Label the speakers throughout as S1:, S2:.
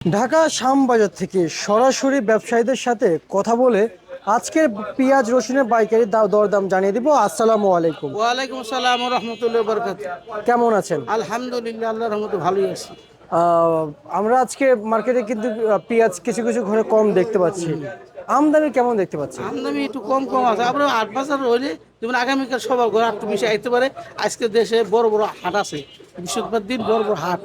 S1: ঢাকা শ্যামবাজার থেকে সরাসরি ব্যবসায়ীদের সাথে কথা বলে আজকের পেঁয়াজ রসুনের পাইকারি দরদাম জানিয়ে দিব। আসসালামু আলাইকুম।
S2: ওয়ালাইকুম আসসালাম রহমতুল্লাহ বরকাত
S1: কেমন আছেন?
S2: আলহামদুলিল্লাহ আল্লাহ রহমতে ভালোই আছি।
S1: আহ, আমরা আজকে মার্কেটে কিন্তু পেঁয়াজ কিছু কিছু ঘরে কম দেখতে পাচ্ছি। আমদানি কেমন দেখতে পাচ্ছি
S2: আমদানি একটু কম কম আছে। আপনার আট বাজার হইলে যেমন আগামীকাল সবার ঘরে একটু বেশি আইতে পারে। আজকে দেশে বড় বড় হাট আছে। বৃহস্পতিবার দিন বড় বড় হাট।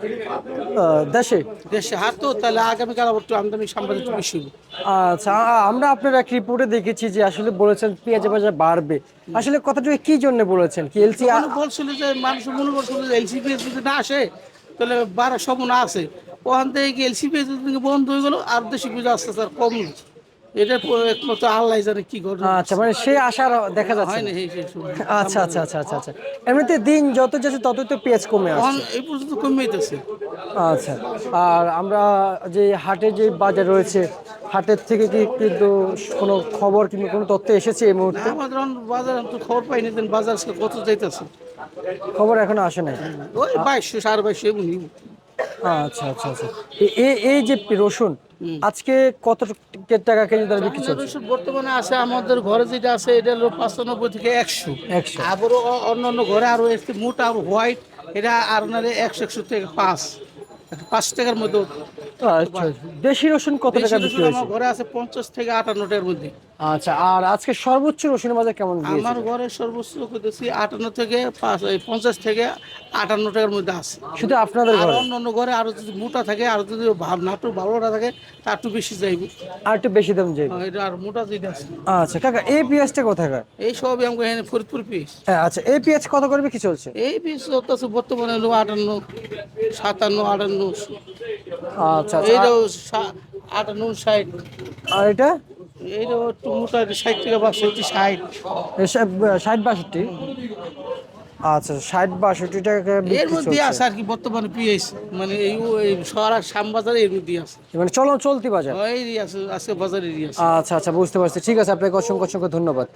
S1: দেশে?
S2: দেশে হাট তো তাহলে আগামীকাল আবার একটু আমদানি সাম্বাদিক একটু বেশি
S1: আচ্ছা আমরা আপনার এক রিপোর্টে দেখেছি যে আসলে বলেছেন পেঁয়াজের বাজার বাড়বে। আসলে কথাটা কি জন্য বলেছেন? কি এলসি
S2: বলছিল যে মানুষ মনে করছিল যে এলসিপি যদি না আসে তাহলে বারো সম্ভাবনা আছে। ওখান থেকে এলসিপি যদি বন্ধ হয়ে গেল আর দেশি পুজো আসতে স্যার কম এটা একমাত্র আল্লাহ জানে কি ঘটনা।
S1: আচ্ছা মানে আশার দেখা যাচ্ছে না। আচ্ছা আচ্ছা আচ্ছা আচ্ছা আচ্ছা। এমনিতে দিন যত যাচ্ছে তো পেঁয়াজ কমে আসছে।
S2: এই পর্যন্ত
S1: আচ্ছা আর আমরা যে হাটে যে বাজার রয়েছে হাটের থেকে কি কিন্তু কোনো খবর কিংবা কোনো তথ্য এসেছে এই মুহূর্তে?
S2: আমাদের বাজার তো খবর পাইনি দেন বাজার কত যাইতেছে?
S1: খবর এখনও আসে নাই?
S2: ওই বাইশশো সাড়ে বাইশশো এমনি
S1: আচ্ছা আচ্ছা আচ্ছা। এই যে রসুন আজকে কত টাকা কেজি দরে বিক্রি
S2: রসুন বর্তমানে আছে আমাদের ঘরে যেটা আছে এটা হলো পাঁচানব্বই থেকে একশো।
S1: একশো।
S2: আবারও অন্যান্য অন্য অন্য ঘরে আরও একটু মোটা আর হোয়াইট এটা আর একশো একশো থেকে পাঁচ। পাঁচ টাকার মধ্যে
S1: আচ্ছা দেশি রসুন কত টাকা বিক্রি হয়েছে?
S2: ঘরে আছে পঞ্চাশ থেকে আটান্ন টাকার মধ্যে।
S1: আচ্ছা আর আজকে সর্বোচ্চ রসুনের বাজার কেমন গিয়েছে?
S2: আমার ঘরে সর্বোচ্চ করতেছি আটান্ন থেকে পাঁচ এই পঞ্চাশ থেকে আটান্ন টাকার মধ্যে আছে।
S1: শুধু আপনাদের ঘরে?
S2: অন্য অন্য ঘরে আরও যদি মোটা থাকে আর যদি ভাব নাটু ভালোটা থাকে তার একটু বেশি চাইবে।
S1: আর একটু বেশি দাম যাই
S2: হ্যাঁ, এটা আর মোটা যেটা আছে।
S1: আচ্ছা কাকা এই পেঁয়াজটা কোথাকার
S2: এই সবই আমাকে এখানে ফরিদপুর পিস
S1: হ্যাঁ আচ্ছা এই পেঁয়াজ কত করে বিক্রি চলছে?
S2: এই চলতেছে বর্তমানে হলো আটান্ন সাতান্ন আটান্ন
S1: আচ্ছা আচ্ছা
S2: এইটাও আটান্ন ষাট।
S1: আর এটা?
S2: এইটাও একটু মোটা ষাট থেকে বাষট্টি ষাট।
S1: ষাট বাষট্টি? আচ্ছা ষাট বাষট্টি টাকা
S2: এর মধ্যে আছে আর কি বর্তমানে পিএস মানে এই আর শ্যামবাজার এর মধ্যে আছে।
S1: মানে চলো চলতি বাজার?
S2: এই আছে আজকে বাজারেরই আছে।
S1: আচ্ছা আচ্ছা বুঝতে পারছি। ঠিক আছে আপনাকে অসংখ্য অসংখ্য ধন্যবাদ।